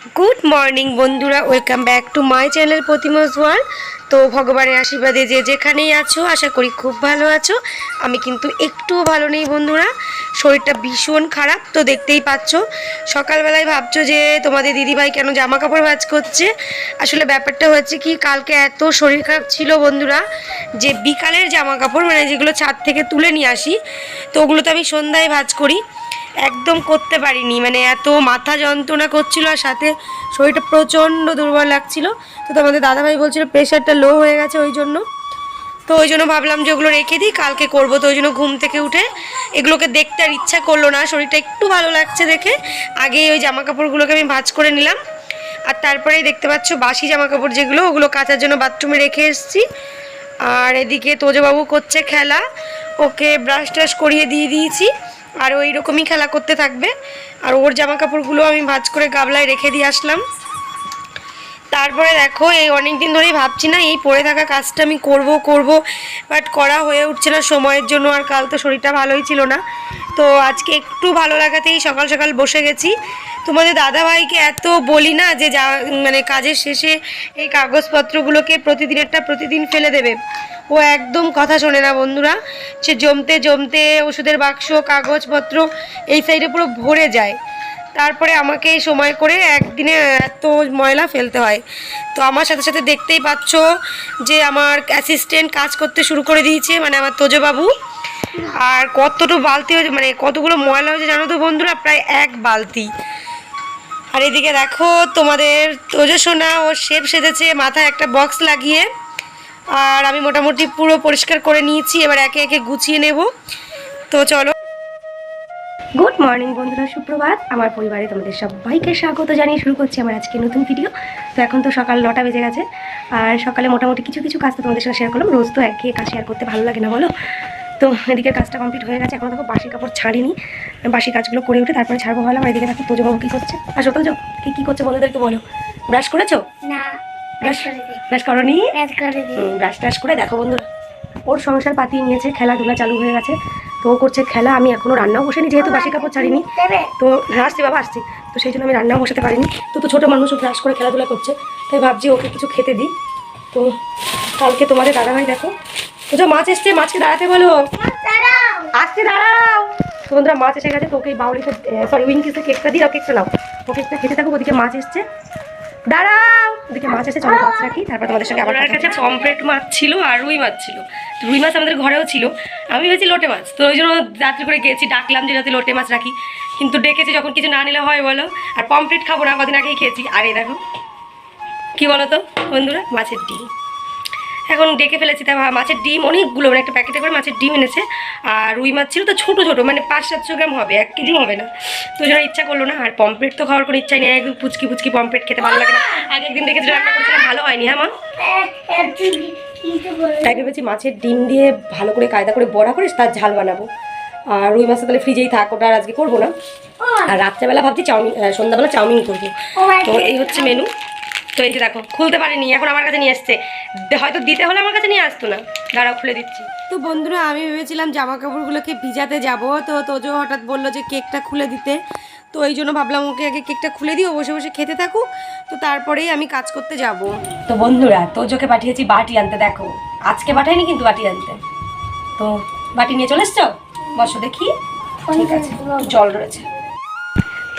Good morning বন্ধুরা welcome back to my channel প্রতিমাস world তো ভগবানের আশীর্বাদে যে যেখানেই আছো, আশা করি খুব ভালো আছো। আমি কিন্তু একটুও ভালো নেই, বন্ধুরা। শরীরটা ভীষণ খারাপ, তো দেখতেই পাচ্ছ। সকালবেলায় ভাবছ যে তোমাদের দিদিভাই কেন জামা কাপড় ভাজ করছে। আসলে ব্যাপারটা হচ্ছে কি, কালকে এত শরীর খারাপ ছিল, বন্ধুরা, যে বিকালের জামা কাপড় মানে যেগুলো ছাদ থেকে তুলে নিয়ে আসি, তো ওগুলো তো আমি সন্ধ্যায় ভাজ করি। একদম করতে পারিনি। মানে এত মাথা যন্ত্রণা করছিল আর সাথে শরীরটা প্রচণ্ড দুর্বল লাগছিল। তো তোমাদের দাদাভাই বলছিল প্রেশারটা লো হয়ে গেছে ওই জন্য। তো ওই জন্য ভাবলাম যে ওগুলো রেখে দিই, কালকে করব। তো ওই জন্য ঘুম থেকে উঠে এগুলোকে দেখতে আর ইচ্ছা করল না, শরীরটা একটু ভালো লাগছে দেখে। আগেই ওই জামা কাপড়গুলোকে আমি ভাঁজ করে নিলাম। আর তারপরেই দেখতে পাচ্ছ বাসি জামা কাপড় যেগুলো, ওগুলো কাচার জন্য বাথরুমে রেখে এসেছি। আর এদিকে তোজবাবু করছে খেলা। ওকে ব্রাশ ট্রাশ করিয়ে দিয়ে দিয়েছি। আর ওই রকমই খেলা করতে থাকবে। আর ওর জামা কাপড়গুলো আমি ভাজ করে গাবলায় রেখে দিয়ে আসলাম। তারপরে দেখো, এই অনেক দিন ধরেই ভাবছি না, এই পড়ে থাকা কাজটা আমি করব করব বাট করা হয়ে উঠছে না সময়ের জন্য, আর কাল তো শরীরটা ভালোই ছিল না। তো আজকে একটু ভালো লাগাতেই সকাল সকাল বসে গেছি। তোমাদের দাদাভাইকে এত বলি না যে যা মানে কাজের শেষে এই কাগজপত্রগুলোকে প্রতিদিনেরটা প্রতিদিন ফেলে দেবে। ও একদম কথা শোনে না বন্ধুরা। সে জমতে জমতে ওষুধের বাক্স, কাগজপত্র, এই সাইডে পুরো ভরে যায়। তারপরে আমাকে সময় করে একদিনে এত ময়লা ফেলতে হয়। তো আমার সাথে সাথে দেখতেই পাচ্ছ যে আমার অ্যাসিস্ট্যান্ট কাজ করতে শুরু করে দিয়েছে মানে আমার তোজবাবু। আর কতটা বালতি হয়েছে মানে কতগুলো ময়লা হয়েছে জানো তো বন্ধুরা? প্রায় এক বালতি। আর এদিকে দেখো তোমাদের তোজসোনা ও শেপ সেজেছে, মাথায় একটা বক্স লাগিয়ে। আর আমি মোটামুটি পুরো পরিষ্কার করে নিয়েছি, এবার একে একে গুছিয়ে নেব। তো চলো। গুড মর্নিং বন্ধুরা সুপ্রভাত। আমার পরিবারে তোমাদের সবাইকে স্বাগত জানিয়ে শুরু করছি আমার আজকে নতুন ভিডিও তো এখন তো সকাল নটা বেজে গেছে আর সকালে মোটামুটি কিছু কিছু কাজ তো তোমাদের সাথে শেয়ার করলাম। রোজ তো একে কাজ শেয়ার করতে ভালো লাগে না বলো? তো এদিকে কাজটা কমপ্লিট হয়ে গেছে এখন দেখো বাসি কাপড় ছাড়িনি। বাসি কাজগুলো করে উঠে তারপরে ছাড়বো ভাবলাম আর এদিকে দেখো তোজবাবু কী করছে। আসো তোজো কি কী করছে বলো বন্ধুদেরকে বলো। ব্রাশ করেছ? না ব্রাশ করে দিই ব্রাশ করনি? ব্রাশ ট্রাশ করে দেখো বন্ধুরা। ওর সংসার পাতিয়ে নিয়েছে খেলাধুলা চালু হয়ে গেছে। তো করছে খেলা, আমি এখনও রান্নাও বসেনি, যেহেতু বাসি কাপড় ছাড়িনি। তো হ্যাঁ আসছি বাবা, আসছি। তো সেই জন্য আমি রান্নাও বসাতে পারিনি। তো তো ছোটো মানুষ ব্রাশ করে খেলাধুলা করছে। তাই ভাবছি ওকে কিছু খেতে দিই। তো কালকে তোমাদের দাদাভাই দেখো। তো যা মাছ এসছে, মাছকে দাঁড়াতে বলো। আসছে, দাঁড়াও। তো বন্ধুরা, মাছ এসে গেছে তোকে এই বাউলিতে সরি উইংকিসে কেকটা দিই, আর কেকটা নাও তো কেকটা খেতে থাকো ওদিকে মাছ এসছে। দাঁড়াও। ওদিকে মাছ এসে চলো মাছ রাখি তারপর তোমাদের সঙ্গে আবার কাছে পমফ্রেট মাছ ছিল আর রুই মাছ ছিল। রুই মাছ আমাদের ঘরেও ছিল। আমি ভেবেছি লোটে মাছ। তো ওই জন্য রাত্রি করে গেছি ডাকলাম যে যাতে লোটে মাছ রাখি। কিন্তু ডেকেছি যখন কিছু না নিলে হয় বলো। আর পমফ্রেট খাব না কদিন আগেই খেয়েছি। আরে এই দেখো কি বলো তো বন্ধুরা? মাছের ডিম। এখন ডেকে ফেলেছি, তা মাছের ডিম, অনেকগুলো মানে একটা প্যাকেটে করে মাছের ডিম এনেছে। আর রুই মাছ ছিল তো ছোটো ছোটো মানে পাঁচ সাতশো গ্রাম হবে, এক কেজি হবে না। তো জন্য ইচ্ছা করল না, আর পমপ্লেট তো খাওয়ার কোনো ইচ্ছা নেই, একদম পুচকি পুচকি পমপ্লেট খেতে ভালো লাগে না। আগে একদিন দেখেছি রান্না করেছিলাম, ভালো হয়নি হ্যাঁ মা? তাই ভেবেছি মাছের ডিম দিয়ে ভালো করে কায়দা করে বড়া করে তার ঝাল বানাবো। আর রুই মাছটা তাহলে ফ্রিজেই থাক, ওটা আর আজকে করব না। আর রাত্রেবেলা ভাবছি চাউমিন সন্ধ্যাবেলা চাউমিন করব। তো এই হচ্ছে মেনু তো এই যে দেখো খুলতে পারিনি এখন আমার কাছে নিয়ে আসছে। হয়তো দিতে হলে আমার কাছে নিয়ে আসতো না। দাঁড়াও খুলে দিচ্ছি। তো বন্ধুরা আমি ভেবেছিলাম জামা কাপড়গুলোকে ভিজাতে যাব তো তোজো হঠাৎ বলল যে কেকটা খুলে দিতে। তো এই জন্য ভাবলাম ওকে আগে কেকটা খুলে দিও বসে বসে খেতে থাকুক তো তারপরেই আমি কাজ করতে যাব। তো বন্ধুরা তোজোকে পাঠিয়েছি বাটি আনতে দেখো। আজকে পাঠাইনি কিন্তু বাটি আনতে। তো বাটি নিয়ে চলে এসছো? বসো দেখি। ঠিক আছে জল রয়েছে।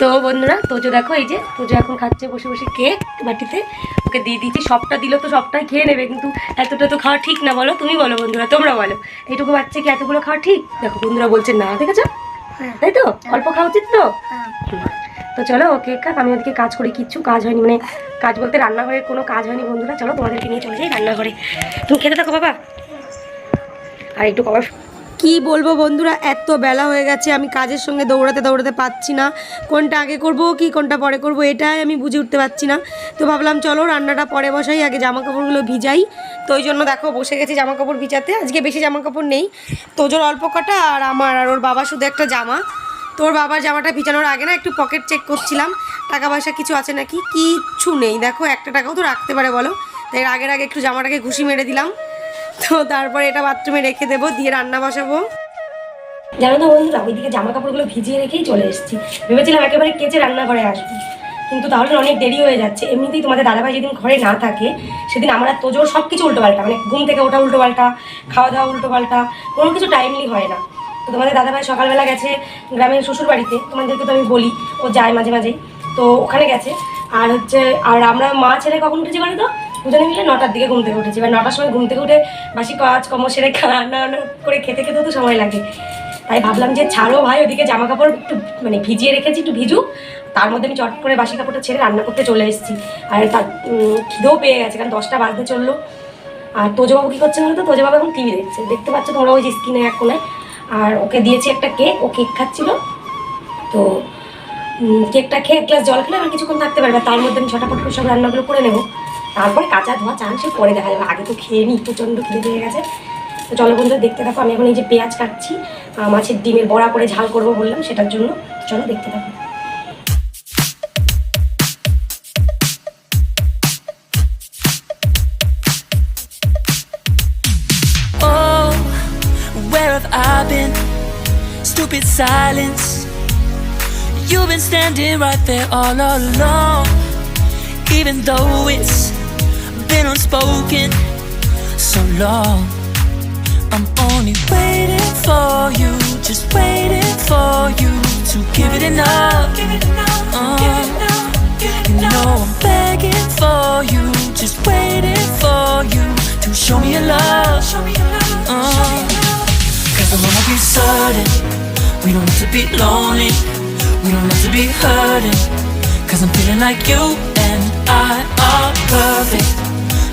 তো বন্ধুরা তোজো দেখো এই যে তোজো এখন খাচ্ছে বসে বসে কেক বাটিতে ওকে দিয়ে দিয়েছি সবটা দিলেও তো সবটাই খেয়ে নেবে কিন্তু এতটা তো খাওয়া ঠিক না বলো তুমি বলো বন্ধুরা তোমরা বলো। এইটুকু বাচ্চা কি এতগুলো খাওয়া ঠিক? দেখো বন্ধুরা বলছে না দেখেছ? হ্যাঁ। তাই তো? অল্প খাওয়া উচিত তো? হ্যাঁ। তো চলো ওকে খাক আমি ওদিকে কাজ করি কিচ্ছু কাজ হয়নি মানে কাজ বলতে রান্নাঘরের কোনো কাজ হয়নি বন্ধুরা চলো তোমাদেরকে নিয়ে চলে যাই রান্নাঘরে। তুমি খেতে থাকো বাবা। আর একটু কবার কি বলব বন্ধুরা, এত বেলা হয়ে গেছে, আমি কাজের সঙ্গে দৌড়াতে দৌড়াতে পাচ্ছি না। কোনটা আগে করব কি, কোনটা পরে করব, এটাই আমি বুঝে উঠতে পারছি না। তো ভাবলাম চলো রান্নাটা পরে বসাই, আগে জামা কাপড়গুলো ভিজাই। তো ওই জন্য দেখো, বসে গেছি জামা কাপড় ভিজাতে, আজকে বেশি জামা কাপড় নেই তোজোর অল্প কটা, আর আমার আর ওর বাবা শুধু একটা জামা। তোর বাবার জামাটা ভিজানোর আগে না একটু পকেট চেক করছিলাম, টাকা পয়সা কিছু আছে নাকি? কিচ্ছু নেই। দেখো, একটা টাকাও তো রাখতে পারে বলো। তাই আগের আগে একটু জামাটাকে ঘুষি মেরে দিলাম। তো তারপরে এটা বাথরুমে রেখে দেবো, দিয়ে রান্না বসাবো। জানো তো বন্ধুরা ওইদিকে জামা কাপড়গুলো ভিজিয়ে রেখেই চলে এসেছি। ভেবেছিলাম একেবারে কেচে রান্নাঘরে আসব। কিন্তু তাহলে অনেক দেরি হয়ে যাচ্ছে। এমনিতেই তোমাদের দাদাভাই যেদিন ঘরে না থাকে, সেদিন আমার তোজোর সব কিছু উল্টোপাল্টা মানে ঘুম থেকে ওঠা উল্টোপাল্টা খাওয়া দাওয়া উল্টোপাল্টা, কোনো কিছু টাইমলি হয় না। তো তোমাদের দাদাভাই সকালবেলা গেছে গ্রামের শ্বশুর বাড়িতে তোমাদেরকে তো আমি বলি, ও যায় মাঝে মাঝে তো ওখানে গেছে। আর হচ্ছে, আর আমরা মা ছেলে কখন উঠেছি বলো তো? দুজনে মিলে নটার দিকে ঘুম থেকে উঠেছি। এবার নটার সময় ঘুম থেকে উঠে বাসি কাজ কর্ম সেরে রান্না করে খেতে খেতেও তো সময় লাগে। তাই ভাবলাম যে ছাড়ো ভাই, ওদিকে জামা কাপড় একটু মানে ভিজিয়ে রেখেছি, একটু ভিজুক তার মধ্যে আমি চট করে বাসি কাপড়টা ছেড়ে রান্না করতে চলে এসেছি। আর তার খিদেও পেয়ে গেছে, কারণ দশটা বাজতে চলল। আর তোজবাবু কী করছে বলতো তোজবাবু এখন টিভি দেখছে। দেখতে পাচ্ছ তোমরা ওই যে স্ক্রিনে এক কোনায় আর ওকে দিয়েছি একটা কেক, ও কেক খাচ্ছিল। তো কেকটা খেয়ে এক গ্লাস জল খেলে আর কিছুক্ষণ থাকতে পারবে। তার মধ্যে আমি ছটাপট করে সব রান্নাগুলো করে নেব। তারপরে কাঁচা ধোয়া চান, সে পরে দেখা যাবে আগে তো খেয়ে নিই প্রচণ্ড খিদে পেয়ে গেছে তো চলো বন্ধুরা, দেখতে থাকো, আমি এখন এই যে পেঁয়াজ কাটছি মাছের ডিমের বড়া করে ঝাল করব বললাম, সেটার জন্য চলো দেখতে থাকো Oh? Stupid silence. You've been standing right there all along. Even though it's been unspoken so long. I'm only waiting for you, just waiting for you to give it enough. Uh, you know I'm begging for you, just waiting for you to show me your love. Uh, Cause I wanna be certain we don't have to be lonely, we don't have to be hurting. Cause I'm feeling like you and I are perfect.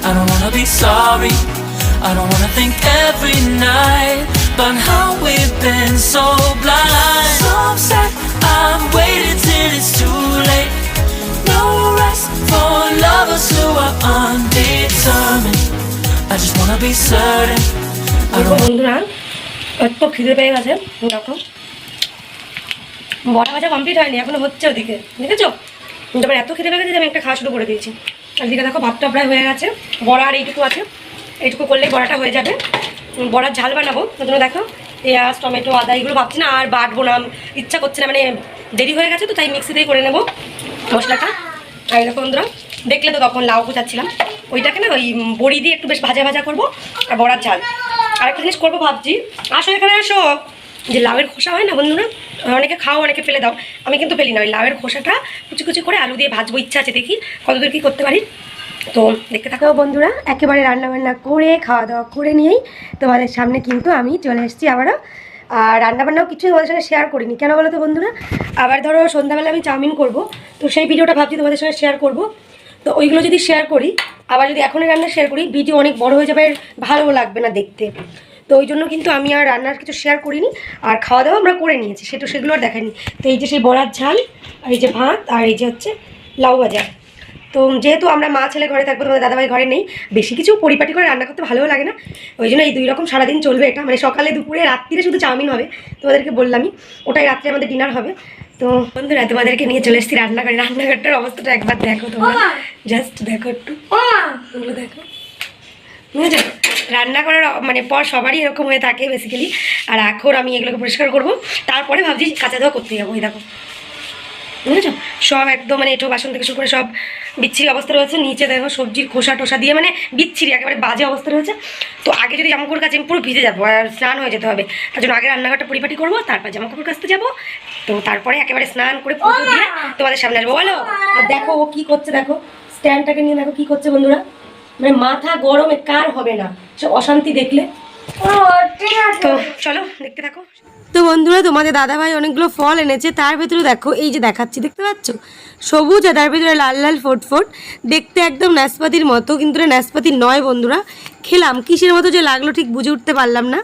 I don't wanna be sorry, I don't wanna think every night about how we've been so blind. So upset, I'm waiting till it's too late. No rest for lovers who are undetermined. I just wanna be certain. বন্ধুরা এত খিদে পেয়ে গেছে দেখো বড়া ভাজা complete হয়নি এখনও হচ্ছে ওদিকে দেখেছ তারপর এত খিদে পেয়ে গেছে আমি একটা খাওয়া শুরু করে দিয়েছি এদিকে দেখো ভাতটা প্রায় হয়ে গেছে। বড়া আর এইটুকু আছে। এইটুকু করলেই বড়াটা হয়ে যাবে। বড়ার ঝাল বানাবো। ওই জন্য দেখো, পেঁয়াজ, টমেটো, আদা এগুলো ভাবছি না, আর বাটবো না। ইচ্ছা করছে না মানে দেরি হয়ে গেছে তো, তাই মিক্সিতেই করে নেব মশলাটা। আর এরকম বন্ধুরা, দেখলে তো তখন লাউ কুচাচ্ছিলাম। ওইটাকে না ওই বড়ি দিয়ে একটু বেশ ভাজা ভাজা করব, আর বড়ার ঝাল। আর একটা জিনিস করব ভাবছি। আসো এখানে আসো। যে লাউয়ের খোসা হয় না বন্ধুরা অনেকে খাও, অনেকে ফেলে দাও। আমি কিন্তু ফেলি না, ওই লাউয়ের খোসাটা কুচি কুচি করে আলু দিয়ে ভাজবো, ইচ্ছা আছে দেখি কতদূর কী করতে পারি। তো দেখতে থাকো। বন্ধুরা, একেবারে রান্নাবান্না করে খাওয়া দাওয়া করে নিয়েই তোমাদের সামনে কিন্তু আমি চলে এসেছি আবারও। আর রান্নাবান্নাও কিছু তোমাদের সঙ্গে শেয়ার করিনি। কেন বলো তো বন্ধুরা? আবার ধরো সন্ধ্যাবেলা আমি চাউমিন করব, তো সেই ভিডিওটা ভাবছি তোমাদের সঙ্গে শেয়ার করব। তো ওইগুলো যদি শেয়ার করি, আবার যদি এখনই রান্না শেয়ার করি ভিডিও অনেক বড় হয়ে যাবে ভালো লাগবে না দেখতে। তো ওই জন্য কিন্তু আমি আর রান্নার কিছু শেয়ার করিনি আর খাওয়া দাওয়া আমরা করে নিয়েছি সেটা সেগুলো আর দেখাইনি তো এই যে সেই বড়ার ঝাল আর এই যে ভাত আর এই যে হচ্ছে লাউ বাজার তো যেহেতু আমরা মা ছেলে ঘরে থাকব তোমাদের দাদাভাই ঘরে নেই বেশি কিছু পরিপাটি করে রান্না করতে ভালোও লাগে না। ওই জন্য এই দুই রকম সারাদিন চলবে এটা। মানে সকালে দুপুরে রাত্রিরে শুধু চাউমিন হবে তোমাদেরকে বললামই। ওটাই রাত্রে আমাদের ডিনার হবে। তো বন্ধুরা তোমাদেরকে নিয়ে চলে এসেছি রান্নাঘরে। রান্নাঘরটার অবস্থাটা একবার দেখো তোমরা। জাস্ট দেখো একটু। দেখো। বুঝেছ রান্না করার মানে পর সবারই এরকম হয়ে থাকে বেসিক্যালি আর এখন আমি এগুলোকে পরিষ্কার করব। তারপরে ভাবছি কাঁচা ধোয়া করতে যাব ওই দেখো। বুঝেছ? সব একদম মানে এঁটো বাসন থেকে শুরু করে সব বিচ্ছিরি অবস্থা রয়েছে। নিচে দেখো সবজির খোসা টোসা দিয়ে মানে বিচ্ছিরি, একেবারে বাজে অবস্থা রয়েছে। তো আগে যদি জামা কাপড় কাছে আমি পুরো ভিজে যাব আর স্নান হয়ে যেতে হবে। তার জন্য আগে রান্নাঘরটা পরিপাটি করব, তারপর জামা কাপড় কাচতে যাব। তো তারপরে একেবারে স্নান করে দিয়ে তোমাদের সামনে আসব, বলো? আর দেখো ও কী করছে, দেখো। স্ট্যান্ডটাকে নিয়ে দেখো কী করছে বন্ধুরা। মানে মাথা গরমে কার হবে না? সে অশান্তি দেখলে। তো চলো দেখতে থাকো। তো বন্ধুরা তোমাদের দাদাভাই অনেকগুলো ফল এনেছে তার ভেতরে দেখো এই যে দেখাচ্ছি দেখতে পাচ্ছ? সবুজ আর তার ভেতরে লাল লাল ফোট ফোট। দেখতে একদম নাশপাতির মতো কিন্তু এটা নাশপাতি নয় বন্ধুরা। খেলাম কিসের মতো যে লাগল ঠিক বুঝে উঠতে পারলাম না।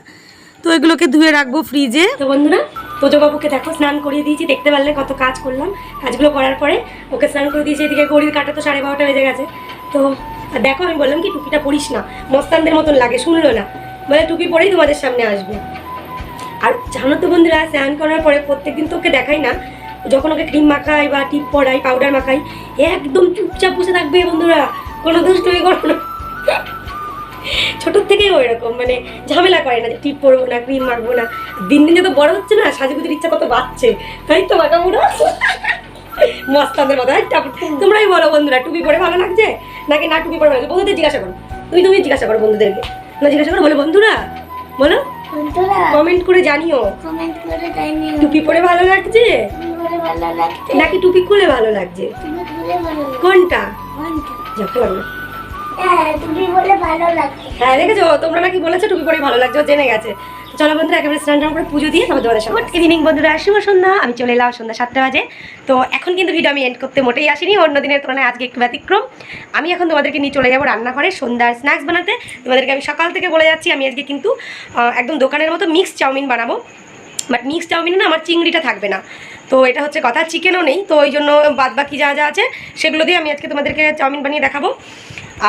তো এগুলোকে ধুয়ে রাখব ফ্রিজে। তো বন্ধুরা তোজবাবুকে দেখো স্নান করিয়ে দিয়েছি দেখতে পারলে কত কাজ করলাম। কাজগুলো করার পরে ওকে স্নান করে দিয়েছি এদিকে ঘড়ির কাটা তো সাড়ে বারোটা বেজে গেছে। তো আর দেখো, আমি বললাম কি, টুপিটা পরিস না। মস্তানদের মতন লাগে, শুনলো না। বলে, টুপি পরেই তোমাদের সামনে আসবে। আর জানো তো বন্ধুরা, স্নান করার পরে প্রত্যেকদিন তোকে দেখাই না, যখন ওকে ক্রিম মাখাই বা টিপ পরাই পাউডার মাখাই একদম চুপচাপ বসে থাকবে বন্ধুরা। কোনো দুষ্টুমি করো না ছোটোর থেকেই ওই রকম মানে ঝামেলা করে না যে টিপ পরবো না ক্রিম মাখবো না। দিন দিন যত বড় হচ্ছে না, সাজুগুজুর ইচ্ছা কত বাড়ছে। তাই তো, মাখাবো না। মস্তানদের মতো। তোমরাই বলো বন্ধুরা টুপি পরে ভালো লাগছে? নাকি না টুপি পরে ভালো লাগছে? বন্ধুদের জিজ্ঞাসা করো। তুমি তুমি জিজ্ঞাসা করো বন্ধুদেরকে। না জিজ্ঞাসা করো বলো বন্ধুরা। বলো। কমেন্ট করে জানিও। কমেন্ট করে জানিও। টুপি পরে ভালো লাগছে? নাকি টুপি খুলে ভালো লাগছে? কোনটা? হ্যাঁ হ্যাঁ দেখেছ? তোমরা নাকি বলেছ টুপি পরে ভালো লাগছে জেনে গেছে। চলো বন্ধুরা, একেবারে স্নান টান করে পুজো দিয়ে তারপর তোমাদের গুড ইভিনিং বন্ধুরা, শুভ সন্ধ্যা। আমি চলে এলাম সন্ধ্যা সাতটা বাজে। তো এখন কিন্তু ভিডিও আমি এন্ড করতে মোটেই আসিনি, অন্য দিনের তুলনায় আজকে একটু ব্যতিক্রম। আমি এখন তোমাদেরকে নিয়ে চলে যাব রান্নাঘরে সন্ধ্যার স্ন্যাক্স বানাতে। তোমাদেরকে আমি সকাল থেকে বলে যাচ্ছি, আমি আজকে কিন্তু একদম দোকানের মতো মিক্স চাউমিন বানাবো। বাট মিক্স চাউমিনে না আমার চিংড়িটা থাকবে না। তো এটা হচ্ছে কথা চিকেনও নেই। তো ওই জন্য বাদ বাকি যা যা আছে, সেগুলো দিয়ে আমি আজকে তোমাদেরকে চাউমিন বানিয়ে দেখাবো।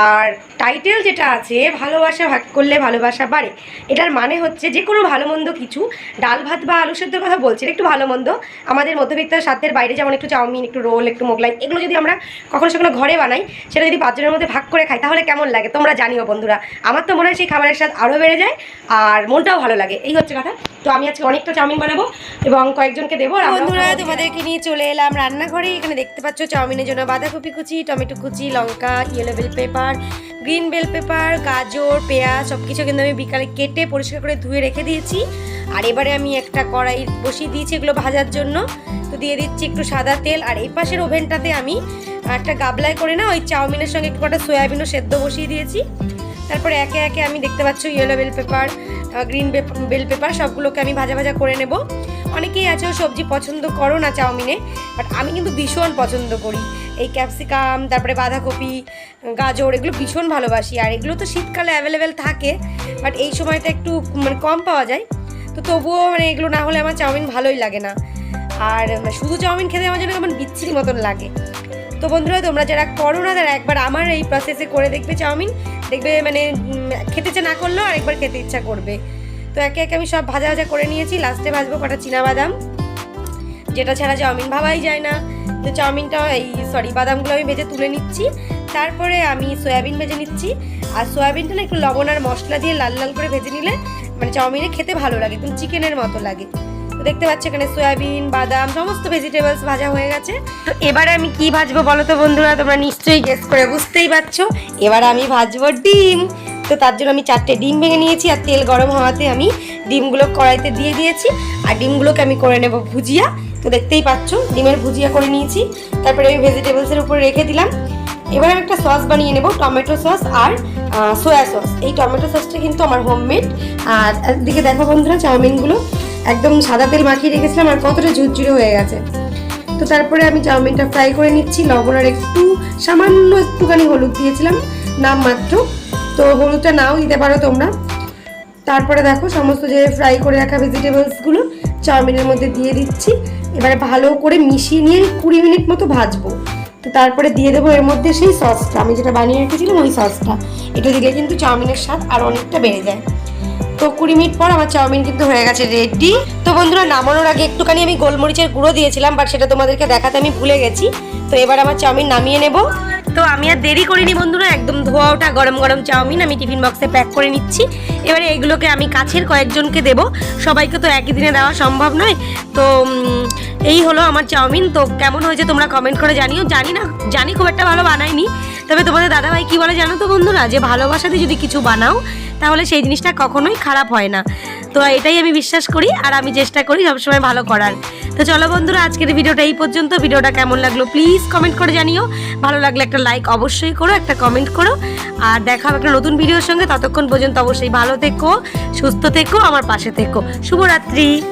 আর টাইটেল যেটা আছে ভালোবাসা ভাগ করলে ভালোবাসা বাড়ে। এটার মানে হচ্ছে যে কোনো ভালো মন্দ কিছু ডাল ভাত বা আলু সেদ্ধর কথা বলছি এটা একটু ভালো মন্দ। আমাদের মধ্যবিত্ত স্বাদের বাইরে যেমন একটু চাউমিন একটু রোল একটু মোগলাই এগুলো যদি আমরা কখনো সেখানে ঘরে বানাই সেটা যদি পাঁচজনের মধ্যে ভাগ করে খাই তাহলে কেমন লাগে? তোমরা জানিও বন্ধুরা। আমার তো মনে হয় সেই খাবারের স্বাদ আরও বেড়ে যায় আর মনটাও ভালো লাগে। এই হচ্ছে কথা। তো আমি আজকে অনেকটা চাউমিন বানাবো এবং কয়েকজনকে দেবো বন্ধুরা তোমাদেরকে নিয়ে চলে এলাম রান্নাঘরে। এখানে দেখতে পাচ্ছ চাউমিনের জন্য বাঁধাকপি কুচি টমেটো কুচি লঙ্কা yellow bell pepper green bell pepper, গাজর, পেঁয়াজ সব কিছু কিন্তু আমি বিকালে কেটে পরিষ্কার করে ধুয়ে রেখে দিয়েছি। আর এবারে আমি একটা কড়াই বসিয়ে দিয়েছি এগুলো ভাজার জন্য। তো দিয়ে দিচ্ছি একটু সাদা তেল। আর এই পাশের ওভেনটাতে আমি একটা গাবলায় করে না, ওই চাউমিনের সঙ্গে একটু কটা সয়াবিনও সেদ্ধ বসিয়ে দিয়েছি। তারপরে একে একে আমি দেখতে পাচ্ছ yellow bell pepper green bell pepper সবগুলোকে আমি ভাজা ভাজা করে নেব। অনেকেই আছে সবজি পছন্দ করো না চাউমিনে বাট আমি কিন্তু ভীষণ পছন্দ করি। এই ক্যাপসিকাম তারপরে বাঁধাকপি, গাজর, এগুলো ভীষণ ভালোবাসি। আর এগুলো তো শীতকালে অ্যাভেলেবেল থাকে বাট এই সময়টা একটু মানে কম পাওয়া যায়। তো তবুও মানে এগুলো না হলে আমার চাউমিন ভালোই লাগে না। আর শুধু চাউমিন খেতে আমার জন্য কেমন বিচ্ছিরি মতন লাগে। তো বন্ধুরা, তোমরা যারা করো না, তারা একবার আমার এই প্রসেসে করে দেখবে চাউমিন। দেখবে মানে খেতে ইচ্ছা না করলেও আরেকবার খেতে ইচ্ছা করবে। তো একে একে আমি সব ভাজা ভাজা করে নিয়েছি। লাস্টে ভাজবো কটা বাদাম যেটা ছাড়া চাউমিন ভাবাই যায় না। তো চাউমিনটা এই সরি বাদামগুলো আমি ভেজে তুলে নিচ্ছি। তারপরে আমি সয়াবিন ভেজে নিচ্ছি। আর সয়াবিনটা না একটু লবণ আর মশলা দিয়ে লাল লাল করে ভেজে নিলে মানে চাউমিনে খেতে ভালো লাগে, একদম চিকেনের মতো লাগে। তো দেখতে পাচ্ছ এখানে সয়াবিন, বাদাম, সমস্ত ভেজিটেবলস ভাজা হয়ে গেছে। তো এবারে আমি কি ভাজবো বলো তো বন্ধুরা? তোমরা নিশ্চয়ই গেস করে বুঝতেই পারছ। এবার আমি ভাজবো ডিম। তো তার জন্য আমি চারটে ডিম ভেঙে নিয়েছি আর তেল গরম হওয়াতে আমি ডিমগুলো কড়াইতে দিয়ে দিয়েছি। আর ডিমগুলোকে আমি করে নেব ভুজিয়া। তো দেখতেই পাচ্ছ, ডিমের ভুজিয়া করে নিয়েছি। তারপরে আমি ভেজিটেবলসের উপরে রেখে দিলাম। এবার আমি একটা সস বানিয়ে নেব, টমেটো সস আর সোয়া সস এই টমেটো সসটা কিন্তু আমার হোমমেড আর একদিকে দেখো বন্ধুরা, চাউমিনগুলো। একদম সাদা তেল মাখিয়ে রেখেছিলাম আর কতটা ঝুরঝুরে হয়ে গেছে। তো তারপরে আমি চাউমিনটা ফ্রাই করে নিচ্ছি। লবণ আর একটু, সামান্য একটুখানি হলুদ দিয়েছিলাম, নাম মাত্র। তো হলুদটা নাও দিতে পারো তোমরা। তারপরে দেখো সমস্ত যে ফ্রাই করে রাখা ভেজিটেবলসগুলো চাউমিনের মধ্যে দিয়ে দিচ্ছি। এবারে ভালো করে মিশিয়ে নিয়ে কুড়ি মিনিট মতো ভাজবো। তো তারপরে দিয়ে দেবো এর মধ্যে সেই সসটা আমি যেটা বানিয়ে রেখেছিলাম ওই সসটা এটা দিলে কিন্তু চাউমিনের স্বাদ আরও অনেকটা বেড়ে যায়। তো কুড়ি মিনিট পর আমার চাউমিন কিন্তু হয়ে গেছে রেডি তো বন্ধুরা, নামানোর আগে একটুখানি আমি গোলমরিচের গুঁড়ো দিয়েছিলাম বাট সেটা তোমাদেরকে দেখাতে আমি ভুলে গেছি। তো এবার আমার চাউমিন নামিয়ে নেব। তো আমি আর দেরি করিনি বন্ধুরা, একদম ধোয়া ওঠা গরম গরম চাউমিন আমি টিফিন বক্সে প্যাক করে নিচ্ছি। এবারে এইগুলোকে আমি কাছের কয়েকজনকে দেবো। সবাইকে তো একই দিনে দেওয়া সম্ভব নয়। তো এই হলো আমার চাউমিন। তো কেমন হয়েছে তোমরা কমেন্ট করে জানিও। জানি না, জানি খুব একটা ভালো বানাইনি। তবে তোমাদের দাদাভাই কি বলে জানো তো বন্ধুরা? যে ভালোবাসাতে যদি কিছু বানাও, তাহলে সেই জিনিসটা কখনোই খারাপ হয় না। তো এটাই আমি বিশ্বাস করি আর আমি চেষ্টা করি সবসময় ভালো করার। তো চলো বন্ধুরা, আজকের ভিডিওটা এই পর্যন্ত। ভিডিওটা কেমন লাগল প্লিজ কমেন্ট করে জানিও। ভালো লাগলে একটা লাইক অবশ্যই করো, একটা কমেন্ট করো। আর দেখা হবে একটা নতুন ভিডিওর সঙ্গে। ততক্ষণ পর্যন্ত অবশ্যই ভালো থেকো, সুস্থ থেকো, আমার পাশে থেকো। শুভরাত্রি।